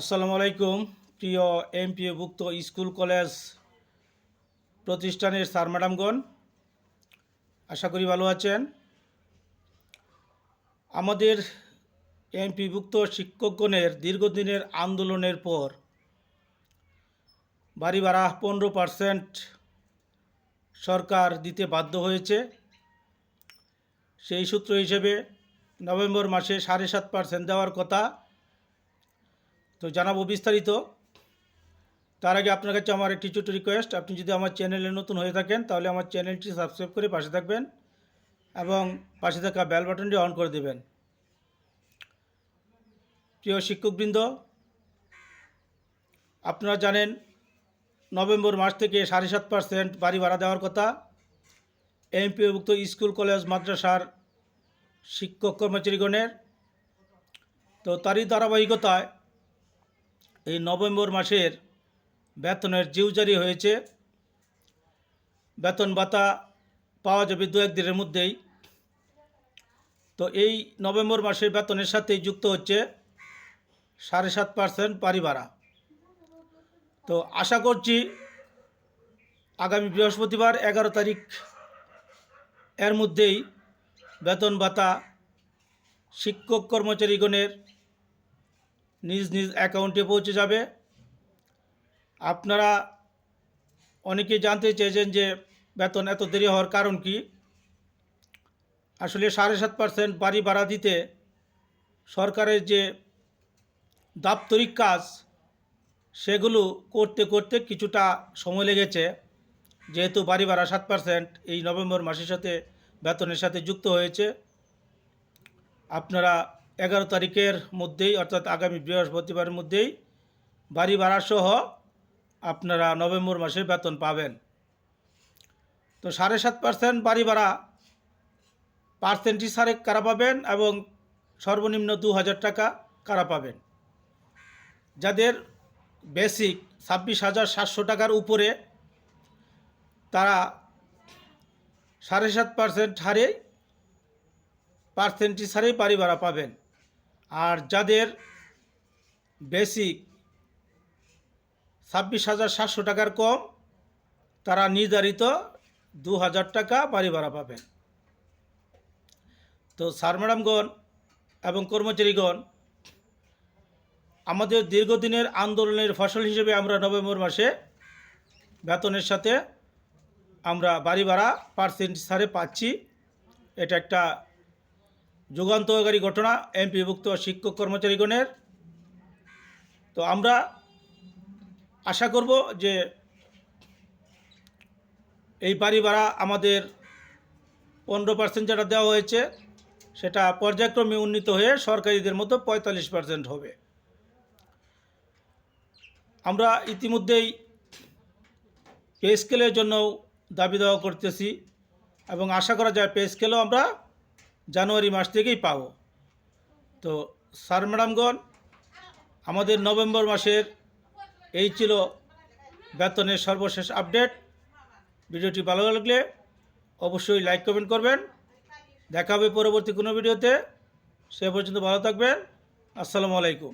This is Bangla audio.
আসসালামু আলাইকুম, প্রিয় এমপিওভুক্ত স্কুল, কলেজ প্রতিষ্ঠানের স্যার ম্যাডামগণ, আশা করি ভালো আছেন। আমাদের এমপিভুক্ত শিক্ষকগণের দীর্ঘদিনের আন্দোলনের পর বাড়ি ভাড়া পনেরো পার্সেন্ট সরকার দিতে বাধ্য হয়েছে। সেই সূত্র হিসেবে নভেম্বর মাসে সাড়ে সাত পার্সেন্ট দেওয়ার কথা তো জানাব বিস্তারিত। তার আগে আপনার কাছে আমার একটি ছোট রিকোয়েস্ট আপনি যদি আমার চ্যানেলে নতুন হয়ে থাকেন, তাহলে আমার চ্যানেলটি সাবস্ক্রাইব করে পাশে থাকবেন এবং পাশে থাকা বেল বাটনটি অন করে দেবেন। প্রিয় শিক্ষকবৃন্দ, আপনারা জানেন নভেম্বর মাস থেকে সাড়ে সাত পার্সেন্ট বাড়ি ভাড়া দেওয়ার কথা। এমপিওভুক্ত স্কুল, কলেজ, মাদ্রাসার শিক্ষক কর্মচারীগণের। তো তারই ধারাবাহিকতায় এই নভেম্বর মাসের বেতনের জিউজারি হয়েছে। বেতন ভাতা পাওয়া যাবে দু একদিনের মধ্যেই। তো এই নভেম্বর মাসের বেতনের সাথেই যুক্ত হচ্ছে সাড়ে সাত পার্সেন্ট বাড়ি ভাড়া। তো আশা করছি আগামী বৃহস্পতিবার এগারো তারিখ এর মধ্যেই বেতন ভাতা শিক্ষক কর্মচারীগণের নিজ নিজ অ্যাকাউন্টে পৌঁছে যাবে। আপনারা অনেকে জানতে চেয়েছেন যে বেতন এত দেরি হওয়ার কারণ কি। আসলে সাড়ে সাত পার্সেন্ট বাড়ি ভাড়া দিতে সরকারের যে দাপ্তরিক কাজ, সেগুলো করতে করতে কিছুটা সময় লেগেছে। যেহেতু বাড়ি ভাড়া সাত পার্সেন্ট, এই নভেম্বর মাসের সাথে বেতনের সাথে যুক্ত হয়েছে। আপনারা এগারো তারিখের মধ্যেই, অর্থাৎ আগামী বৃহস্পতিবারের মধ্যেই বাড়ি ভাড়া সহ আপনারা নভেম্বর মাসে বেতন পাবেন। তো সাড়ে সাত পার্সেন্ট বাড়ি ভাড়া পার্সেন্ট হিসাবে কারা পাবেন এবং সর্বনিম্ন দু হাজার টাকা কারা পাবেন? যাদের বেসিক ছাব্বিশ হাজার সাতশো টাকার উপরে তারা সাড়ে সাত পার্সেন্ট হারে পার্সেন্টেজ হারেই বাড়ি ভাড়া পাবেন। আর যাদের বেসিক ছাব্বিশ হাজার সাতশো টাকার কম, তারা নির্ধারিত দু হাজার টাকা বাড়ি ভাড়া পাবেন। তো স্যার, ম্যাডামগণ এবং কর্মচারীগণ, আমাদের দীর্ঘদিনের আন্দোলনের ফসল হিসেবে আমরা নভেম্বর মাসে বেতনের সাথে আমরা বাড়ি ভাড়া পার্সেন্ট হারে পাচ্ছি। এটা একটা যুগান্তকারী ঘটনা, এমপিভুক্ত শিক্ষক কর্মচারীগণের। তো আমরা আশা করব যে এই বাড়ি ভাড়া আমাদের পনেরো পার্সেন্ট যেটা দেওয়া হয়েছে, সেটা পর্যায়ক্রমে উন্নীত হয়ে সরকারিদের মতো পঁয়তাল্লিশ পার্সেন্ট হবে। আমরা ইতিমধ্যেই পে স্কেলের জন্য দাবি দেওয়া করতেছি এবং আশা করা যায় পে স্কেলও আমরা জানুয়ারি মাস থেকেই পাবো। তো স্যার ম্যাডামগণ, আমাদের নভেম্বর মাসের এই ছিল বেতনের সর্বশেষ আপডেট। ভিডিওটি ভালো লাগলে অবশ্যই লাইক, কমেন্ট করবেন। দেখা হবে পরবর্তী কোনো ভিডিওতে। সে পর্যন্ত ভালো থাকবেন। আসসালামু আলাইকুম।